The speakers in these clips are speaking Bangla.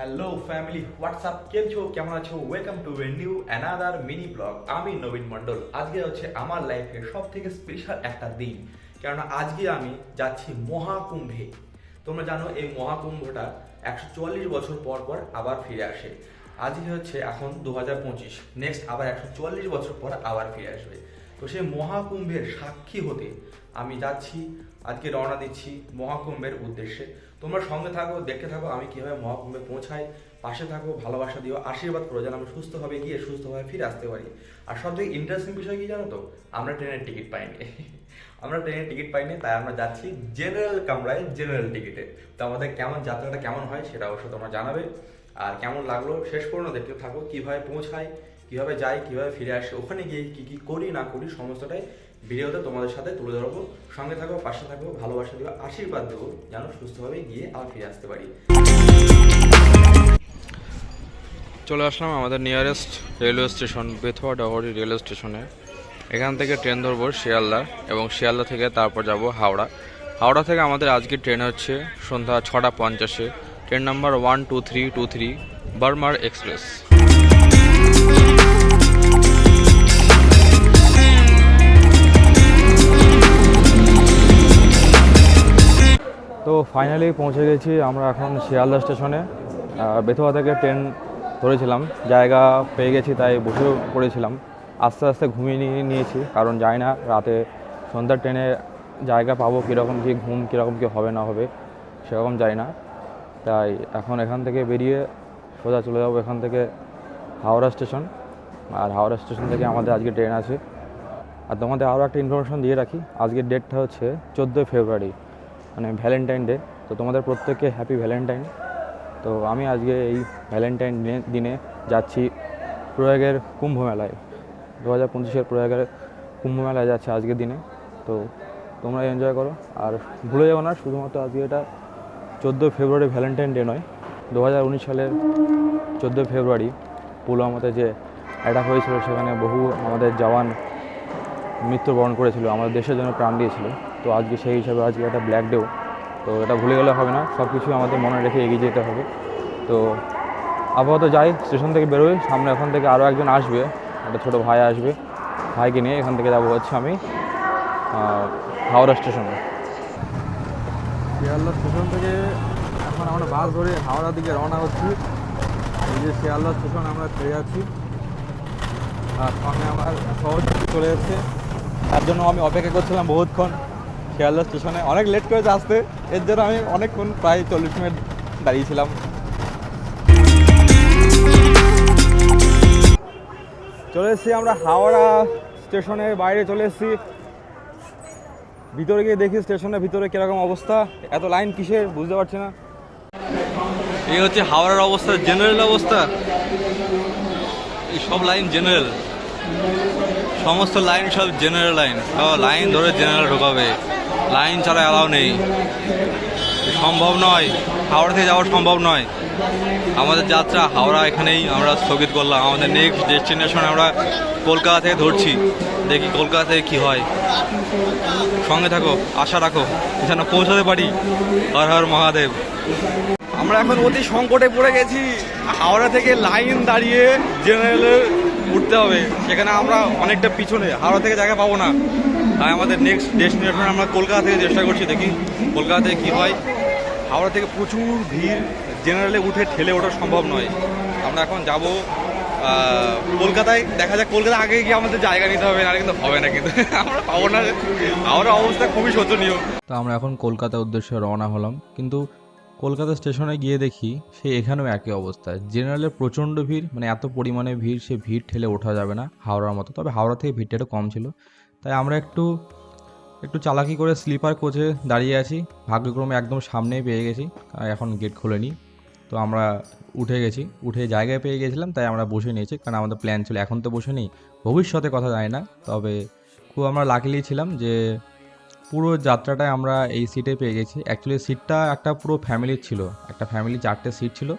হ্যালো ফ্যামিলি হোয়াটসঅ্যাপ কেম છો কেমন আছো? Welcome to a new another mini blog আমি নবীন মণ্ডল। আজকে হচ্ছে আমার লাইফের সব থেকে স্পেশাল একটা দিন। কেননা আজকে আমি যাচ্ছি মহাকুম্ভে। তোমরা জানো, এই মহাকুম্ভটা একশো চুয়াল্লিশ বছর পর পর আবার ফিরে আসে। আজকে হচ্ছে এখন দু হাজার পঁচিশ। নেক্সট আবার একশো চুয়াল্লিশ বছর পর আবার ফিরে আসবে। তো সেই মহাকুম্ভের সাক্ষী হতে আমি যাচ্ছি আজকে রওনা দিচ্ছি মহাকুম্ভের উদ্দেশ্যে। তোমরা সঙ্গে থাকো, দেখতে থাকো, আমি কীভাবে মহাকুম্ভে পৌঁছাই, পাশে থাকো, ভালোবাসা দিও, আশীর্বাদ করো, যেন আমি সুস্থভাবে গিয়ে সুস্থভাবে ফিরে আসতে পারি। আর সব থেকে ইন্টারেস্টিং বিষয় কি জানো তো? আমরা ট্রেনের টিকিট পাইনি। আমরা ট্রেনের টিকিট পাইনি, তাই আমরা যাচ্ছি জেনারেল কামরায় জেনারেল টিকিটে তো আমাদের কেমন যাত্রাটা কেমন হয় সেটা অবশ্য তোমরা জানাবে। আর কেমন লাগল শেষ পর্যন্ত দেখতে থাকো, কীভাবে পৌঁছায় কীভাবে যাই, কীভাবে ফিরে আসি, ওখানে গিয়ে কি কি করি, না করি, সমস্তটাই ভিডিওতে তোমাদের সাথে তুলে ধরবো, সঙ্গে থাকো, পাশে থাকো, ভালোবাসা দেবো আশীর্বাদ দেবো, যেন সুস্থভাবে গিয়ে আবার ফিরে আসতে পারি। চলে আসলাম আমাদের nearest railway station Bethua Dahari railway স্টেশনে এখান থেকে ট্রেন ধরবো শিয়ালদা এবং শিয়ালদা থেকে তারপর যাব হাওড়া। হাওড়া থেকে আমাদের আজকে ট্রেন হচ্ছে সন্ধ্যা ছটা পঞ্চাশে। Train number one two three two three Barmer express finally পৌঁছে গেছি আমরা এখন শিয়ালদা স্টেশনে। বেথুয়া থেকে ট্রেন ধরেছিলাম। জায়গা পেয়ে গেছি তাই বসে পড়েছিলাম। আস্তে আস্তে ঘুমিয়ে নিয়ে নিয়েছি, কারণ যাই না রাতে সন্ধ্যার ট্রেনে জায়গা পাবো কীরকম কী ঘুম, কীরকম কী হবে, না হবে, সেরকম জানি না। তাই এখন এখান থেকে বেরিয়ে সোজা চলে যাব এখান থেকে হাওড়া স্টেশন। আর হাওড়া স্টেশন থেকে আমাদের আজকে ট্রেন আছে। আর তোমাদের আরও একটা ইনফরমেশন দিয়ে রাখি। আজকের ডেটটা হচ্ছে চোদ্দোই ফেব্রুয়ারি মানে ভ্যালেন্টাইন ডে তো তোমাদের প্রত্যেককে হ্যাপি ভ্যালেন্টাইন তো আমি আজকে এই ভ্যালেন্টাইন দিনে- যাচ্ছি প্রয়াগের কুম্ভ মেলায়। দু হাজার পঁচিশের প্রয়াগের কুম্ভ মেলায় যাচ্ছে আজকের দিনে। তো তোমরা এনজয় করো। আর ভুলে যাব না, শুধুমাত্র আজকে এটা চোদ্দোই ফেব্রুয়ারি ভ্যালেন্টাইন ডে নয়, দু হাজার উনিশ সালের চোদ্দোই ফেব্রুয়ারি পুলওয়ামাতে যে অ্যাটাক হয়েছিল, সেখানে বহু আমাদের জওয়ান মৃত্যুবরণ করেছিল, আমাদের দেশের জন্য প্রাণ দিয়েছিল। তো আজকে সেই হিসাবে আজকে একটা ব্ল্যাক ডেও তো এটা ভুলে গেলে হবে না সব কিছু আমাদের মনে রেখে এগিয়ে যেতে হবে। তো আপাতত যাই, স্টেশন থেকে বেরোই, সামনে এখান থেকে আরও একজন আসবে, একটা ছোটো ভাই আসবে, ভাইকে নিয়ে এখান থেকে যাব হচ্ছে আমি হাওড়া স্টেশনে। শিয়ালদা স্টেশন থেকে এখন আমরা বাস ধরে হাওড়ার দিকে রওনা হচ্ছি। এই যে শিয়ালদা স্টেশন আমরা ছেড়ে যাচ্ছি। আর সামনে আমার সহজ চলে এসেছে। তার জন্য আমি অপেক্ষা করছিলাম বহুতক্ষণ। শিয়ালদা স্টেশনে। অনেক লেট করেছে আসতে। এর জন্য আমি অনেকক্ষণ প্রায় চল্লিশ মিনিট দাঁড়িয়েছিলাম। চলে এসেছি আমরা হাওড়া স্টেশনের বাইরে চলে এসেছি। ভিতরে গিয়ে দেখি স্টেশনের ভিতরে কীরকম অবস্থা। এত লাইন কিসের বুঝতে পারছি না। এই হচ্ছে হাওড়ার অবস্থা জেনারেল অবস্থা। এই সব লাইন জেনারেল সমস্ত লাইন সব জেনারেল লাইন। সব লাইন ধরে জেনারেল ঢোকাবে। লাইন ছাড়া অ্যালাউ নেই। সম্ভব নয়, হাওড়া থেকে যাওয়া সম্ভব নয়। আমাদের যাত্রা হাওড়া এখানেই আমরা স্থগিত করলাম। আমাদের নেক্সট ডেস্টিনেশন আমরা কলকাতা থেকে ধরছি। দেখি কলকাতা থেকে কী হয়। সঙ্গে থাকো, আশা রাখো, যেন পৌঁছাতে পারি। হর হর মহাদেব। আমরা এখন অতি সংকটে পড়ে গেছি। হাওড়া থেকে লাইন দাঁড়িয়ে জেনারেলে উঠতে হবে। সেখানে আমরা অনেকটা পিছনে। হাওড়া থেকে জায়গা পাবো না। তাই আমাদের নেক্সট ডেস্টিনেশন আমরা কলকাতা থেকে চেষ্টা করছি দেখি কলকাতা থেকে কী হয়। হাওড়া থেকে প্রচুর ভিড় জেনারেলে উঠে ঠেলে ওঠা সম্ভব নয়। আমরা এখন যাব কলকাতায়। দেখা যাক, কলকাতা আগে গিয়ে আমাদের জায়গা নিতে হবে না কিন্তু হবে না কিন্তু। আমরা পাবো না। হাওড়া অবস্থা খুবই শোচনীয়। তো আমরা এখন কলকাতার উদ্দেশ্যে রওনা হলাম। কিন্তু কলকাতা স্টেশনে গিয়ে দেখি, সে এখানেও একই অবস্থা। জেনারেলের প্রচণ্ড ভিড় মানে এত পরিমাণে ভিড়, সে ভিড় ঠেলে ওঠা যাবে না হাওড়ার মতো। তবে হাওড়া থেকে ভিড়টা একটু কম ছিল। তাই আমরা একটু একটু চালাকি করে স্লিপার কোচে দাঁড়িয়ে আছি। ভাগ্যক্রমে একদম সামনেই পেয়ে গেছি। এখন গেট খোলেনি। তো আমরা উঠে গেছি। উঠে জায়গায় পেয়ে গেছিলাম, তাই আমরা বসে নিয়েছি। কারণ আমাদের প্ল্যান ছিল, এখন তো বসে নেই। ভবিষ্যতে কথা যায় না। তবে খুব আমরা লাকিলি ছিলাম যে, পুরো যাত্রাটায় আমরা এই সিটে পেয়ে গেছি। অ্যাকচুয়ালি সিটটা একটা পুরো ফ্যামিলির ছিল। একটা ফ্যামিলি চারটে সিট ছিল।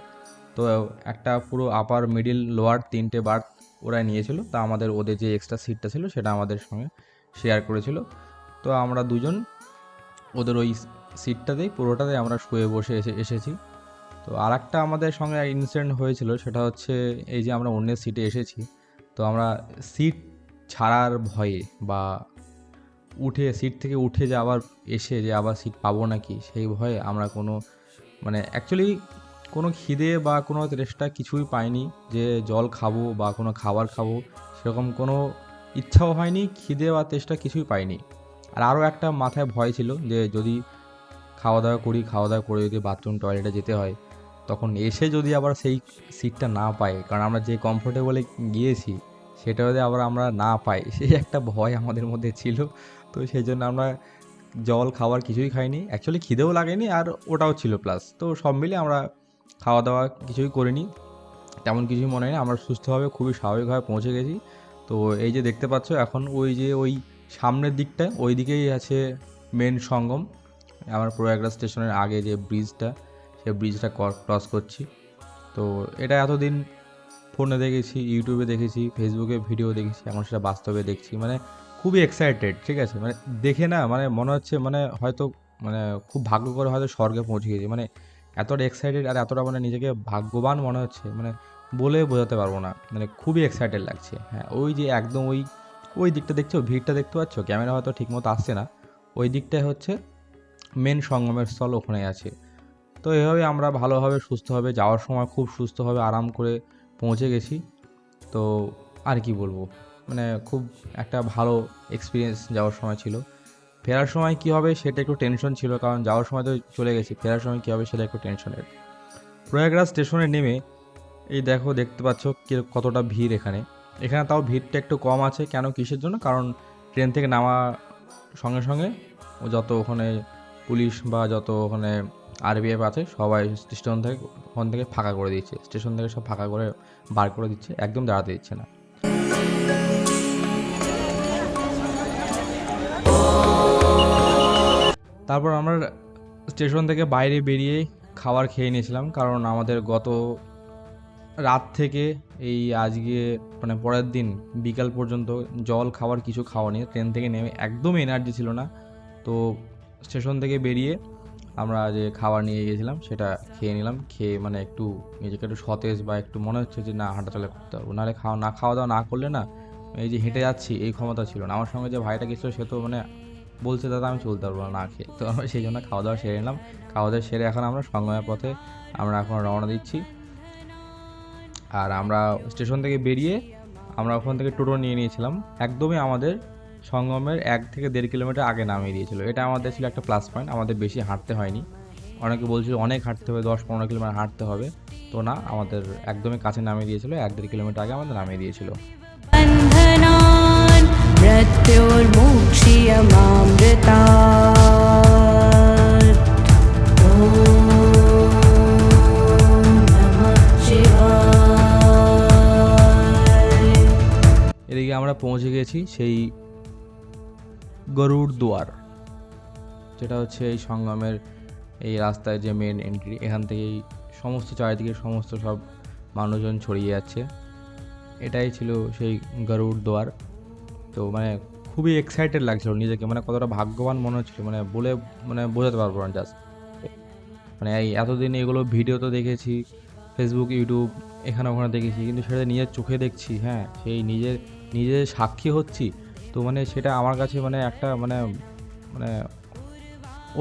তো একটা পুরো আপার মিডিল লোয়ার তিনটে বার্থ ওরা নিয়েছিল। তা আমাদের ওদের যে এক্সট্রা সিটটা ছিল, সেটা আমাদের সঙ্গে শেয়ার করেছিল। তো আমরা দুজন ওদের ওই সিটটাতেই পুরোটাতে আমরা শুয়ে বসে এসে, এসেছি। তো আর একটা আমাদের সঙ্গে ইনসিডেন্ট হয়েছিল, সেটা হচ্ছে এই যে আমরা অন্যের সিটে এসেছি। তো আমরা সিট ছাড়ার ভয়ে বা উঠে সিট থেকে উঠে যে আবার এসে যে আবার সিট পাবো নাকি, সেই ভয়ে আমরা কোনো মানে অ্যাকচুয়ালি কোনো খিদে বা কোনো তেষ্টা কিছুই পাইনি যে জল খাব বা কোনো খাবার খাব, সেরকম কোনো ইচ্ছাও হয়নি, খিদে বা তেষ্টা কিছুই পাইনি। আর আরও একটা মাথায় ভয় ছিল যে যদি খাওয়া দাওয়া করি, খাওয়া দাওয়া করে যদি বাথরুম টয়লেটে যেতে হয়, তখন এসে যদি আবার সেই সিটটা না পাই কারণ আমরা যে কমফোর্টেবলে গিয়েছি, সেটা যদি আবার আমরা না পাই, সেই একটা ভয় আমাদের মধ্যে ছিল। তো সেই জন্য আমরা জল, খাবার কিছুই খাইনি। অ্যাকচুয়ালি খিদেও লাগেনি আর ওটাও ছিল প্লাস তো সব মিলে আমরা খাওয়া দাওয়া কিছুই করিনি। তেমন কিছুই মনে হয় না আমরা সুস্থভাবে, খুবই স্বাভাবিকভাবে পৌঁছে গেছি। তো এই যে দেখতে পাচ্ছ, এখন ওই যে ওই সামনের দিকটায় ওই দিকেই আছে মেন সঙ্গম। আমার প্রয়াগরাজ স্টেশনের আগে যে ব্রিজটা সেই ব্রিজটা ক্রস করছি। তো এটা এতদিন ফোনে দেখেছি ইউটিউবে দেখেছি ফেসবুকে ভিডিও দেখেছি, এখন সেটা বাস্তবে দেখছি। মানে খুবই এক্সাইটেড ঠিক আছে? মানে দেখে না মানে মনে হচ্ছে মানে হয়তো মানে খুব ভাগ্য করে হয়তো স্বর্গে পৌঁছে গেছি। মানে এতটা এক্সাইটেড আর এতটা মানে নিজেকে ভাগ্যবান মনে হচ্ছে মানে বলে বোঝাতে পারব না। মানে খুবই এক্সাইটেড লাগছে। হ্যাঁ ওই যে একদম ওই ওই দিকটা দেখছ? ভিড়টা দেখতে পাচ্ছ? ক্যামেরা হয়তো ঠিকমতো আসছে না। ওই দিকটায় হচ্ছে মেন সঙ্গমের স্থল ওখানে আছে। তো এভাবে আমরা ভালোভাবে, সুস্থভাবে যাওয়ার সময় খুব সুস্থভাবে আরাম করে পৌঁছে গেছি। তো আর কি বলব? মানে খুব একটা ভালো এক্সপিরিয়েন্স যাওয়ার সময় ছিল। ফেরার সময় কী হবে সেটা একটু টেনশন ছিল, কারণ যাওয়ার সময় তো চলে গেছি। ফেরার সময় কী হবে সেটা একটু টেনশনের প্রয়াগরাজ স্টেশনে নেমে, এই দেখো দেখতে পাচ্ছ কতটা ভিড় এখানে। এখানে তাও ভিড়টা একটু কম আছে, কেন কিসের জন্য? কারণ ট্রেন থেকে নামা সঙ্গে সঙ্গে ও যত ওখানে পুলিশ বা যত ওখানে আরবিএফ আছে, সবাই স্টেশন থেকে, ওখান থেকে ফাঁকা করে দিচ্ছে। স্টেশন থেকে সব ফাঁকা করে বার করে দিচ্ছে, একদম দাঁড়াতে দিচ্ছে না। তারপর আমরা স্টেশন থেকে বাইরে বেরিয়ে খাবার খেয়ে নিয়েছিলাম, কারণ আমাদের গত রাত থেকে এই আজকে মানে পরের দিন বিকাল পর্যন্ত জল খাবার কিছু খাওয়া নেই, ট্রেন থেকে নেমে একদম এনার্জি ছিল না। তো স্টেশন থেকে বেরিয়ে আমরা যে খাবার নিয়ে গেছিলাম সেটা খেয়ে নিলাম, খেয়ে মানে একটু নিজেকে একটু সতেজ বা একটু মনে হচ্ছে যে, না, হাঁটাচলা করতে পারব। নাহলে খাওয়া, না খাওয়া দাওয়া না করলে না, এই যে হেঁটে যাচ্ছি, এই ক্ষমতা ছিল না। আমার সঙ্গে যে ভাইটা গেছিল সে তো মানে বলছে, দাদা, আমি চলতে পারব না খেয়ে। তো আমরা সেই জন্য খাওয়া দাওয়া সেরে নিলাম। খাওয়া দাওয়া সেরে এখন আমরা সঙ্গমের পথে আমরা এখন রওনা দিচ্ছি। আর আমরা স্টেশন থেকে বেরিয়ে আমরা ওখান থেকে টোটো নিয়ে নিয়েছিলাম। একদমই আমাদের সঙ্গমের এক থেকে দেড় কিলোমিটার আগে নামিয়ে দিয়েছিল। এটা আমাদের ছিল একটা প্লাস পয়েন্ট আমাদের বেশি হাঁটতে হয়নি। অনেকে বলছিল, অনেক হাঁটতে হবে, দশ পনেরো কিলোমিটার হাঁটতে হবে। তো না, আমাদের একদমই কাছে নামিয়ে দিয়েছিল, এক দেড় কিলোমিটার আগে আমাদের নামিয়ে দিয়েছিল। बन्धनान् मृत्युर्मुक्षीयमामृतात् ॐ नमः शिवाय এদিকে আমরা পৌঁছে গেছি সেই গরুড় দুয়ার যেটা হচ্ছে এই সঙ্গমের এই রাস্তায় যে মেন এন্ট্রি এখান থেকেই সমস্ত চারিদিকে সমস্ত সব মানুষজন ছড়িয়ে যাচ্ছে এটাই ছিল সেই গরুড় দুয়ার তো মানে খুবই এক্সাইটেড লাগছিল নিজেকে মানে কতটা ভাগ্যবান মনে হচ্ছিল মানে বলে মানে বোঝাতে পারব না জাস্ট মানে এই এতদিন এগুলো ভিডিও তো দেখেছি ফেসবুক ইউটিউব এখানে ওখানে দেখেছি, কিন্তু সেটা নিজের চোখে দেখছি হ্যাঁ সেই নিজের নিজের সাক্ষী হচ্ছি, তো মানে সেটা আমার কাছে মানে একটা মানে মানে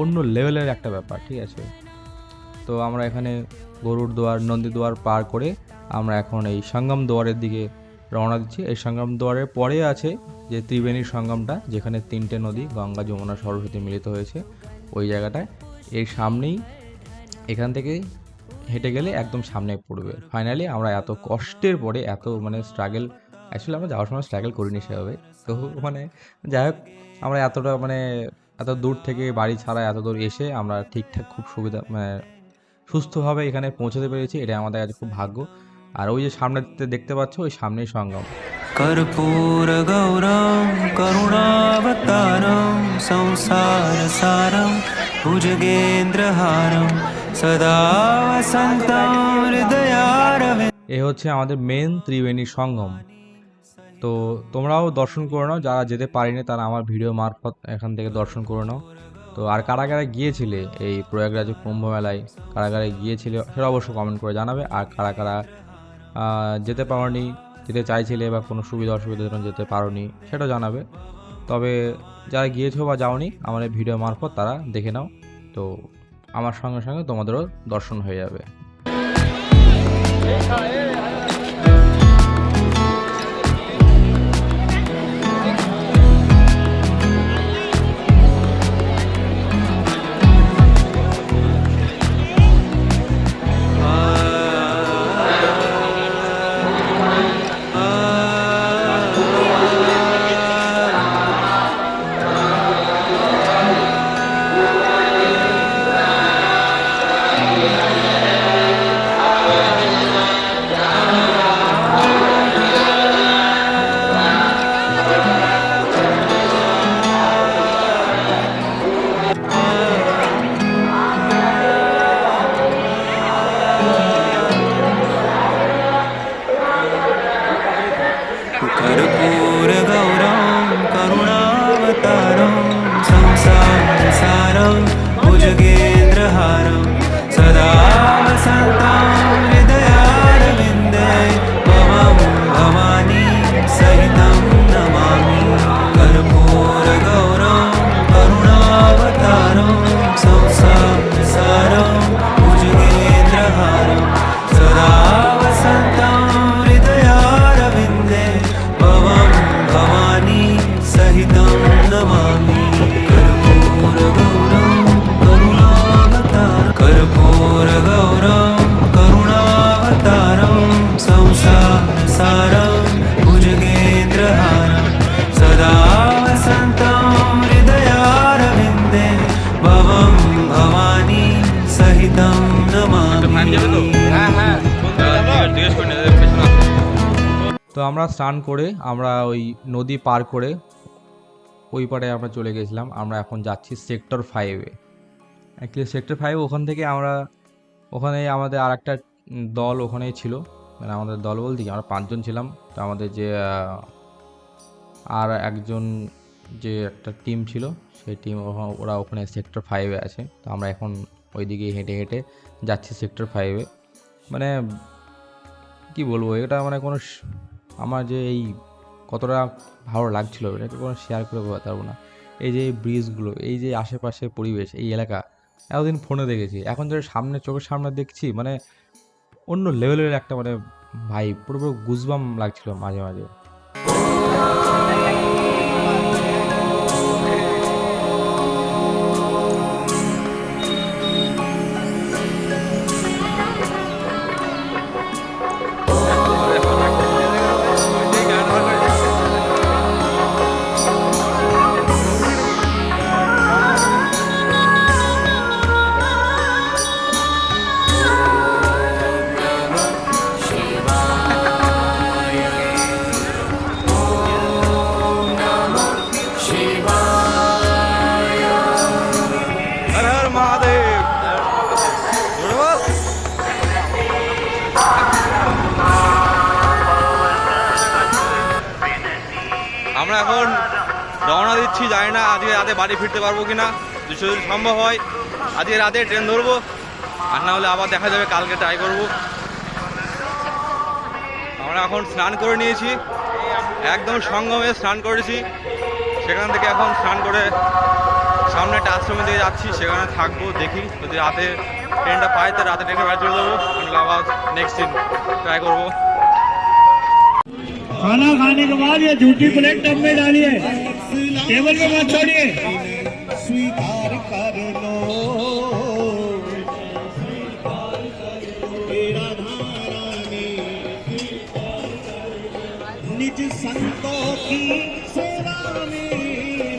অন্য লেভেলের একটা ব্যাপার, ঠিক আছে? তো আমরা এখানে গরুর দুয়ার নন্দী দুয়ার পার করে আমরা এখন এই সঙ্গম দুয়ারের দিকে রওনা দিচ্ছি। এই সঙ্গম দুয়ারের পরে আছে যে ত্রিবেণীর সঙ্গমটা, যেখানে তিনটে নদী, গঙ্গা, যমুনা, সরস্বতী মিলিত হয়েছে, ওই জায়গাটায়। এর সামনেই এখান থেকে হেঁটে গেলে একদম সামনে পড়বে। ফাইনালি আমরা এত কষ্টের পরে, এত মানে স্ট্রাগল অ্যাকচুয়ালি আমরা যাওয়ার সময় স্ট্রাগল করিনি সেভাবে। তো মানে যাই হোক, আমরা এতটা মানে এত দূর থেকে বাড়ি ছাড়া এত দূর এসে আমরা ঠিকঠাক খুব সুবিধা মানে সুস্থভাবে এখানে পৌঁছতে পেরেছি এটা আমাদের কাছে খুব ভাগ্য। আর ওই যে সামনে দেখতে পাচ্ছ, ওই সামনেই সঙ্গম। कर्पूरगौरं करुणावतारं संसारसारं भुजगेन्द्रहारं सदा वसन्तं हृदयारविन्दे এ হচ্ছে আমাদের মেন ত্রিবেণী সঙ্গম তো তোমরাও দর্শন করে নাও যারা যেতে পারিনি তারা আমার ভিডিও মারফত এখান থেকে দর্শন করে নাও তো তো আর কারা কারা গিয়েছিলে এই প্রয়াগরাজ কুম্ভ মেলায় কারা কারা গিয়েছিলে সেটা অবশ্যই কমেন্ট করে জানাবে আর কারা কারা আহ, যেতে পারোনি যেতে চাইছিলে বা কোনো সুবিধা অসুবিধার জন্য যেতে পারোনি, সেটা জানাবে। তবে যারা গিয়েছো বা যাওনি, আমার এই ভিডিও মারফত তারা দেখে নাও। তো আমার সঙ্গে সঙ্গে তোমাদেরও দর্শন হয়ে যাবে। আমরা স্নান করে আমরা ওই নদী পার করে ওই পারে আমরা চলে গেছিলাম। আমরা এখন যাচ্ছি সেক্টর ফাইভে অ্যাকচুয়ালি সেক্টর ফাইভ ওখান থেকে আমরা, ওখানে আমাদের আর একটা দল ওখানেই ছিল। মানে আমাদের দল বলতে কি, আমরা পাঁচজন ছিলাম। তো আমাদের যে আর একজন যে একটা টিম ছিল, সেই টিম ওরা ওখানে সেক্টর ফাইভে আছে। তো আমরা এখন ওইদিকে হেঁটে হেঁটে যাচ্ছি সেক্টর ফাইভে মানে কি বলব, এটা মানে কোনো আমার যে এই কতটা ভালো লাগছিল, এটাকে কোনো শেয়ার করে বলতে পারব না। এই যে এই ব্রিজগুলো এই যে আশেপাশে পরিবেশ, এই এলাকা, এতদিন ফোনে দেখেছি। এখন যে সামনে, চোখের সামনে দেখছি মানে অন্য লেভেলের একটা মানে ভাই পুরো পুরো গুজবাম লাগছিল মাঝে মাঝে। আজকে রাতে বাড়ি ফিরতে পারবো কিনা যদি যদি সম্ভব হয় আজকে রাতে ট্রেন ধরবো আর না হলে আবার দেখা যাবে কালকে ট্রাই করবো আমরা এখন স্নান করে নিয়েছি একদম সঙ্গমে স্নান করেছি সেখান থেকে এখন স্নান করে সামনে একটা আশ্রমের দিকে যাচ্ছি সেখানে থাকবো দেখি যদি রাতে ট্রেনটা পাই তো রাতে ট্রেনে বাড়ি চলে যাবো নাহলে আবার নেক্সট দিন ট্রাই করবো खाना खाने के बाद ये झूठी प्लेट टब में डालिए टेबल पे मत छोड़िए। स्वीकार कर लो। तेरा निज संतों की सेवा में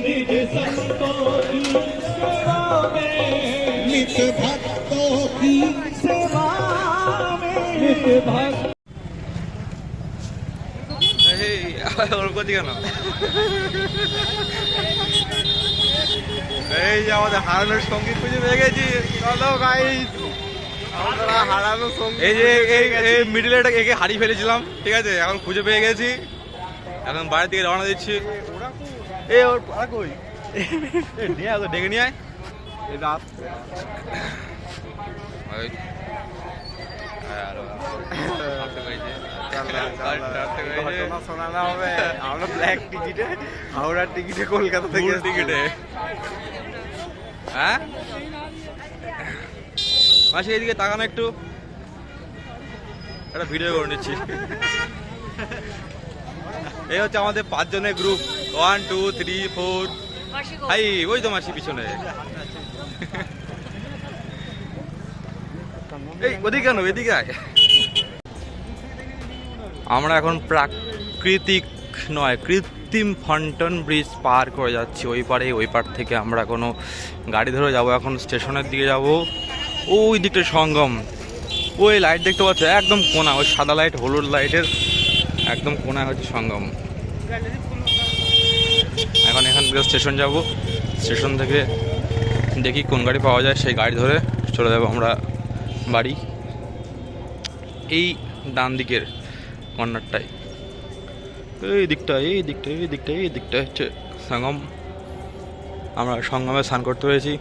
निज संतों की सेवा में। नित भक्तों की सेवा में। नित भक्त ওর করছি কেন এই যে আমাদের হারানোর সংগীত খুঁজে পেয়ে গেছি। চলো এই যে এই একে হারিয়ে ফেলেছিলাম ঠিক আছে? এখন খুঁজে পেয়ে গেছি। এখন বাইরের দিকে রওনা দিচ্ছি। এই ওর আর কই? নিয়ে আয় ডেকে নিয়ে আয়। হ্যাঁ, আরও হ্যাঁ মাসি তাকানো একটু একটা ভিডিও করে নিচ্ছি এই হচ্ছে আমাদের পাঁচজনের group one two three four hi ওই তো মাসি পিছনে এই ওদিকে কেন এদিকে আয়। আমরা এখন প্রাকৃতিক নয়, কৃত্রিম ফন্টন ব্রিজ পার করে যাচ্ছি। ওই পারে, ওই পার থেকে আমরা কোনো গাড়ি ধরে যাব, এখন স্টেশনের দিকে যাব। ওই দিকটা সঙ্গম। ওই লাইট দেখতে পাচ্ছ, একদম কোনা, ওই সাদা লাইট হলুদ লাইটের একদম কোনায় হচ্ছে সঙ্গম। এখন এখান থেকে স্টেশন যাব। স্টেশন থেকে দেখি কোন গাড়ি পাওয়া যায়, সেই গাড়ি ধরে চলে যাব আমরা বাড়ি। এই ডান দিকের কর্নারটাই। এই দিকটা এই দিকটা এই দিকটা এই দিকটা হচ্ছে সঙ্গম। আমরা সঙ্গমে স্নান করতে পেরেছি।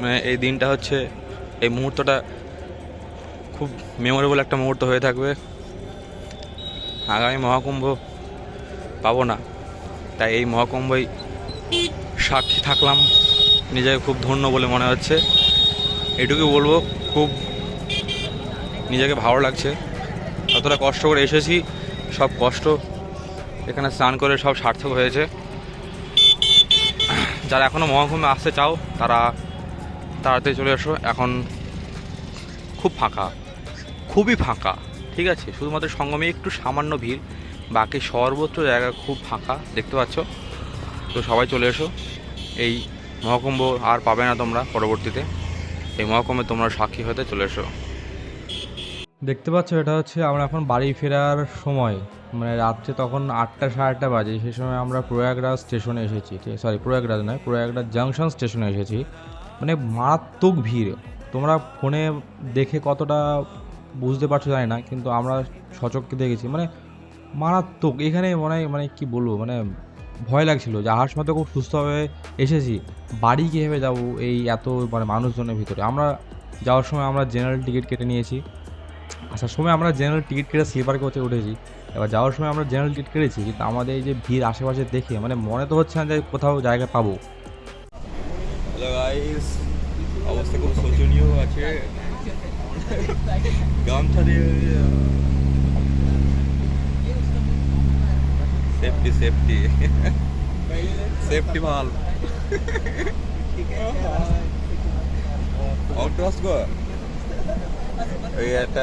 মানে এই দিনটা হচ্ছে, এই মুহূর্তটা খুব মেমোরেবল একটা মুহূর্ত হয়ে থাকবে। আগামী মহাকুম্ভ পাবো না। তাই এই মহাকুম্ভই সাক্ষী থাকলাম। নিজেকে খুব ধন্য বলে মনে হচ্ছে। এটুকু বলব, খুব নিজেকে ভালো লাগছে। অতটা কষ্ট করে এসেছি, সব কষ্ট এখানে স্নান করে সব সার্থক হয়েছে। যারা এখনও মহাকুম্ভে আসতে চাও, তারা তাড়াতাড়ি চলে এসো। এখন খুব ফাঁকা, খুবই ফাঁকা, ঠিক আছে? শুধুমাত্র সঙ্গমে একটু সামান্য ভিড়, বাকি সর্বত্র জায়গা খুব ফাঁকা, দেখতে পাচ্ছ? তো সবাই চলে এসো। এই মহাকুম্ভ আর পাবে না তোমরা পরবর্তীতে। এই মহাকুম্ভে তোমরা সাক্ষী হতে চলে এসো। দেখতে পাচ্ছ, এটা হচ্ছে আমরা এখন বাড়ি ফেরার সময়। মানে রাত্রে তখন আটটা সাড়ে আটটা বাজে, সেই সময় আমরা প্রয়াগরাজ স্টেশনে এসেছি। সরি প্রয়াগরাজ নয়, প্রয়াগরাজ জাংশন স্টেশনে এসেছি। মানে মারাত্মক ভিড়। তোমরা ফোনে দেখে কতটা বুঝতে পারছ জানি না, কিন্তু আমরা সচক্ষে দেখেছি। মানে মারাত্মক। এখানে মনে হয় মানে কি বলব মানে ভয় লাগছিল যে আসার সময় তো খুব সুস্থভাবে এসেছি। বাড়ি কীভাবে যাব এই এত মানে মানুষজনের ভিতরে? আমরা যাওয়ার সময় আমরা জেনারেল টিকিট কেটে নিয়েছি। আসার সময় আমরা জেনারেল টিকিট কেটে স্লিপার কোচে উঠেছি। এবার যাওয়ার সময় আমরা জেনারেল টিকিট কেটেছি, কিন্তু আমাদের এই যে ভিড় আশেপাশে দেখে মানে মনে তো হচ্ছে না যে কোথাও জায়গা পাবো। অবস্থা খুব শোচনীয় আছে। গামছা দিয়ে সেফটি সেফটি সেফটি ভালো গো ওই একটা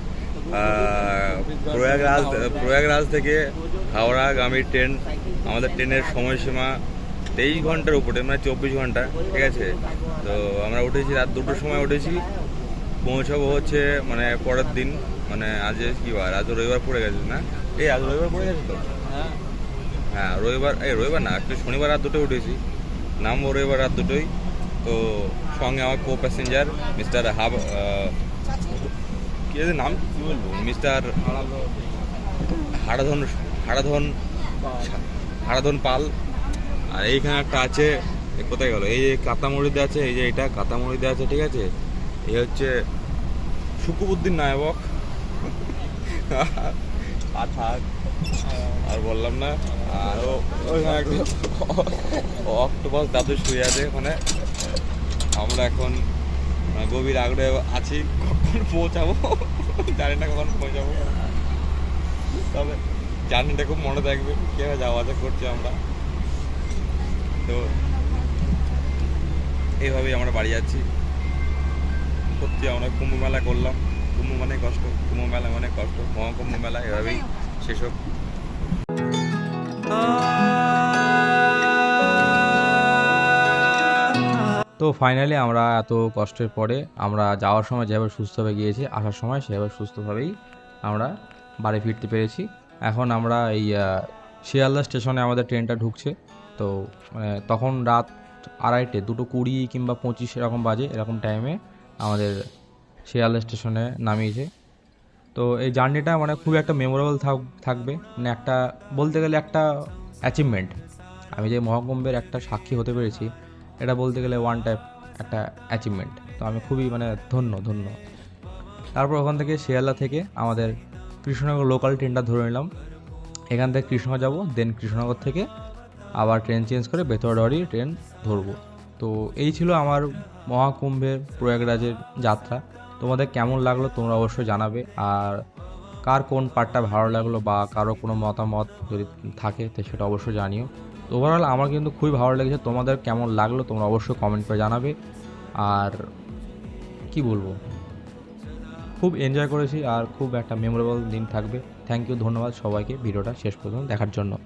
প্রয়াগরাজ প্রয়াগরাজ থেকে হাওড়াগামী ট্রেন, আমাদের ট্রেনের সময়সীমা তেইশ ঘণ্টার উপরে মানে চব্বিশ ঘণ্টা, ঠিক আছে? তো আমরা উঠেছি রাত দুটোর সময় উঠেছি, পৌঁছাবো হচ্ছে মানে পরের দিন মানে আজ কি বার? আজ রবিবার পড়ে গেছে না? এই আজ রবিবার পড়ে গেছে তো? হ্যাঁ রবিবার, এই রবিবার না একটু শনিবার রাত দুটোই উঠেছি, নামবো রবিবার রাত দুটোই তো সঙ্গে আমার কো প্যাসেঞ্জার মিস্টার হাব কি নাম? কি বলব? মিস্টার হারাধন হারাধন হারাধন পাল। আর এইখানে একটা আছে কোথায় গেল? এই যে কাতামড়িতে আছে, এই যে এটা কাতামড়িতে আছে, ঠিক আছে? এই হচ্ছে সুকুবুদ্দিন নায়ক। আর থাক, আর বললাম না। আর ওইখানে একটা অক্টোপাস দাদু শুয়ে আছে ওখানে। আমরা এখন গভীর আগ্রহে আছি। কখন পৌঁছাবো? জানি না কখন পৌঁছাবো। তবে জার্নিটা খুব মনে থাকবে। কীভাবে যাওয়া আসা করছি আমরা। তো এইভাবেই আমরা বাড়ি যাচ্ছি। সত্যি আমরা কুম্ভ মেলা করলাম। কুম্ভ মানে কষ্ট, কুম্ভ মেলা মানে কষ্ট, মহাকুম্ভ মেলা, এভাবেই সেসব তো ফাইনালি আমরা এত কষ্টের পরে আমরা যাওয়ার সময় যেভাবে সুস্থভাবে গিয়েছি, আসার সময় সেভাবে সুস্থভাবেই আমরা বাড়ি ফিরতে পেরেছি। এখন আমরা এই শিয়ালদা স্টেশনে আমাদের ট্রেনটা ঢুকছে। তো মানে তখন রাত আড়াইটে, দুটো কুড়ি কিংবা পঁচিশ এরকম বাজে, এরকম টাইমে আমাদের শিয়ালদা স্টেশনে নামিয়েছে। তো এই জার্নিটা মানে খুব একটা মেমোরেবল থাকবে। মানে একটা, বলতে গেলে একটা অ্যাচিভমেন্ট আমি যে মহাকুম্ভের একটা সাক্ষী হতে পেরেছি এটা বলতে গেলে ওয়ান টাইপ একটা অ্যাচিভমেন্ট তো আমি খুবই মানে ধন্য ধন্য। তারপর ওখান থেকে শিয়ালদা থেকে আমাদের কৃষ্ণনগর লোকাল ট্রেনটা ধরে নিলাম। এখান থেকে কৃষ্ণনগর যাব দেন কৃষ্ণনগর থেকে আবার ট্রেন চেঞ্জ করে বেতরডারি ট্রেন ধরবো। তো এই ছিল আমার মহাকুম্ভের প্রয়াগরাজের যাত্রা। তোমাদের কেমন লাগল তোমরা অবশ্যই জানাবে। আর কার কোন পার্টটা ভালো লাগল বা কারও কোনো মতামত যদি থাকে, তো সেটা অবশ্যই জানিও। তো ওভারঅল আমার কিন্তু খুবই ভালো লেগেছে। তোমাদের কেমন লাগল তোমরা অবশ্যই কমেন্ট করে জানাবে। আর কি বলব? খুব এনজয় করেছি আর খুব একটা মেমোরেবল দিন থাকবে। থ্যাংক ইউ ধন্যবাদ সবাইকে। ভিডিওটা শেষ পর্যন্ত দেখার জন্য।